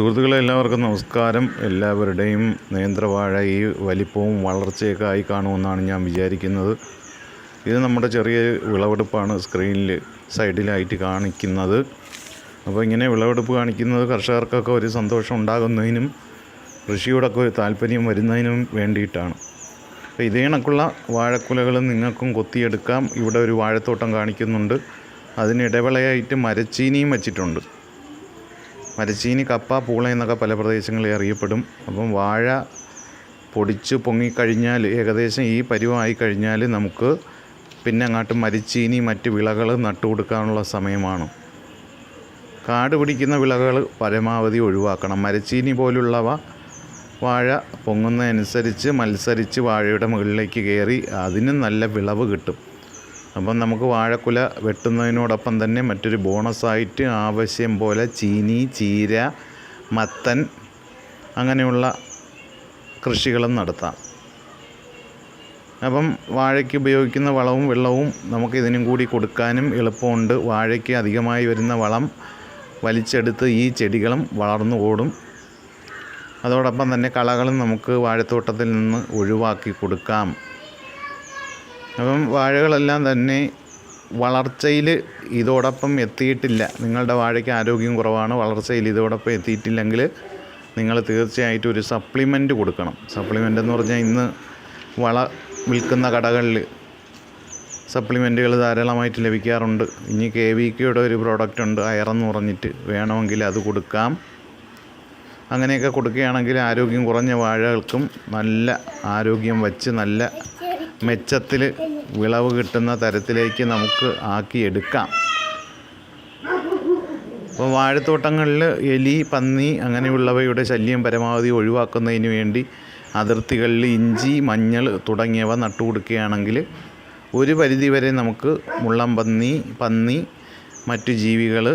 സുഹൃത്തുക്കളെ എല്ലാവർക്കും നമസ്കാരം. എല്ലാവരുടെയും നേന്ത്രവാഴ ഈ വലിപ്പവും വളർച്ചയൊക്കെ ആയി കാണുമെന്നാണ് ഞാൻ വിചാരിക്കുന്നത്. ഇത് നമ്മുടെ ചെറിയ വിളവെടുപ്പാണ് സ്ക്രീനിൽ സൈഡിലായിട്ട് കാണിക്കുന്നത്. അപ്പോൾ ഇങ്ങനെ വിളവെടുപ്പ് കാണിക്കുന്നത് കർഷകർക്കൊക്കെ ഒരു സന്തോഷം ഉണ്ടാകുന്നതിനും കൃഷിയോടൊക്കെ ഒരു താല്പര്യം വരുന്നതിനും വേണ്ടിയിട്ടാണ്. അപ്പോൾ ഇതേ കണക്കുള്ള വാഴക്കുലകൾ നിങ്ങൾക്കും കൊത്തിയെടുക്കാം. ഇവിടെ ഒരു വാഴത്തോട്ടം കാണിക്കുന്നുണ്ട്. അതിന് ഇടവേളയായിട്ട് മരച്ചീനിയും വച്ചിട്ടുണ്ട്. മരച്ചീനി കപ്പ പൂള എന്നൊക്കെ പല പ്രദേശങ്ങളിൽ അറിയപ്പെടും. അപ്പം വാഴ പൊടിച്ച് പൊങ്ങിക്കഴിഞ്ഞാൽ ഏകദേശം ഈ പരുവമായി കഴിഞ്ഞാൽ നമുക്ക് പിന്നെ അങ്ങോട്ട് മരിച്ചീനി മറ്റ് വിളകൾ നട്ടുകൊടുക്കാനുള്ള സമയമാണ്. കാട് പിടിക്കുന്ന വിളകൾ പരമാവധി ഒഴിവാക്കണം. മരച്ചീനി പോലുള്ളവ വാഴ പൊങ്ങുന്നതനുസരിച്ച് മത്സരിച്ച് വാഴയുടെ മുകളിലേക്ക് കയറി അതിന് നല്ല വിളവ് കിട്ടും. അപ്പം നമുക്ക് വാഴക്കുല വെട്ടുന്നതിനോടൊപ്പം തന്നെ മറ്റൊരു ബോണസായിട്ട് ആവശ്യം പോലെ ചീനി ചീര മത്തൻ അങ്ങനെയുള്ള കൃഷികളും നടത്താം. അപ്പം വാഴയ്ക്ക് ഉപയോഗിക്കുന്ന വളവും വെള്ളവും നമുക്ക് ഇതിനും കൂടി കൊടുക്കാനും എളുപ്പമുണ്ട്. വാഴയ്ക്ക് അധികമായി വരുന്ന വളം വലിച്ചെടുത്ത് ഈ ചെടികളും വളർന്നു ഓടും. അതോടൊപ്പം തന്നെ കളകളും നമുക്ക് വാഴത്തോട്ടത്തിൽ നിന്ന് ഒഴിവാക്കി കൊടുക്കാം. അപ്പം വാഴകളെല്ലാം തന്നെ വളർച്ചയിൽ ഇതോടൊപ്പം എത്തിയിട്ടില്ല. നിങ്ങളുടെ വാഴയ്ക്ക് ആരോഗ്യം കുറവാണ് വളർച്ചയിൽ ഇതോടൊപ്പം എത്തിയിട്ടില്ലെങ്കിൽ നിങ്ങൾ തീർച്ചയായിട്ടും ഒരു സപ്ലിമെന്റ് കൊടുക്കണം. സപ്ലിമെന്റ് എന്ന് പറഞ്ഞാൽ ഇന്ന് വള വിൽക്കുന്ന കടകളിൽ സപ്ലിമെന്റുകൾ ധാരാളമായിട്ട് ലഭിക്കാറുണ്ട്. ഇനി കെ വി കെയുടെ ഒരു പ്രോഡക്റ്റ് ഉണ്ട് അയറെന്ന് പറഞ്ഞിട്ട്. വേണമെങ്കിൽ അത് കൊടുക്കാം. അങ്ങനെയൊക്കെ കൊടുക്കുകയാണെങ്കിൽ ആരോഗ്യം കുറഞ്ഞ വാഴകൾക്കും നല്ല ആരോഗ്യം വച്ച് നല്ല മെച്ചത്തിൽ വിളവ് കിട്ടുന്ന തരത്തിലേക്ക് നമുക്ക് ആക്കിയെടുക്കാം. അപ്പോൾ വാഴത്തോട്ടങ്ങളിൽ എലി പന്നി അങ്ങനെയുള്ളവയുടെ ശല്യം പരമാവധി ഒഴിവാക്കുന്നതിന് വേണ്ടി അതിർത്തികളിൽ ഇഞ്ചി മഞ്ഞൾ തുടങ്ങിയവ നട്ടുകൊടുക്കുകയാണെങ്കിൽ ഒരു പരിധിവരെ നമുക്ക് മുള്ളം പന്നി പന്നി മറ്റു ജീവികൾ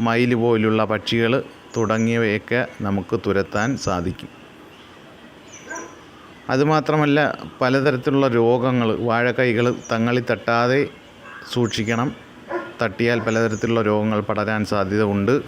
മയിൽ പോലുള്ള പക്ഷികൾ തുടങ്ങിയവയൊക്കെ നമുക്ക് തുരത്താൻ സാധിക്കും. അതുമാത്രമല്ല പലതരത്തിലുള്ള രോഗങ്ങൾ വാഴക്കൈകൾ തങ്ങളിൽ തട്ടാതെ സൂക്ഷിക്കണം. തട്ടിയാൽ പലതരത്തിലുള്ള രോഗങ്ങൾ പടരാൻ സാധ്യത ഉണ്ട്.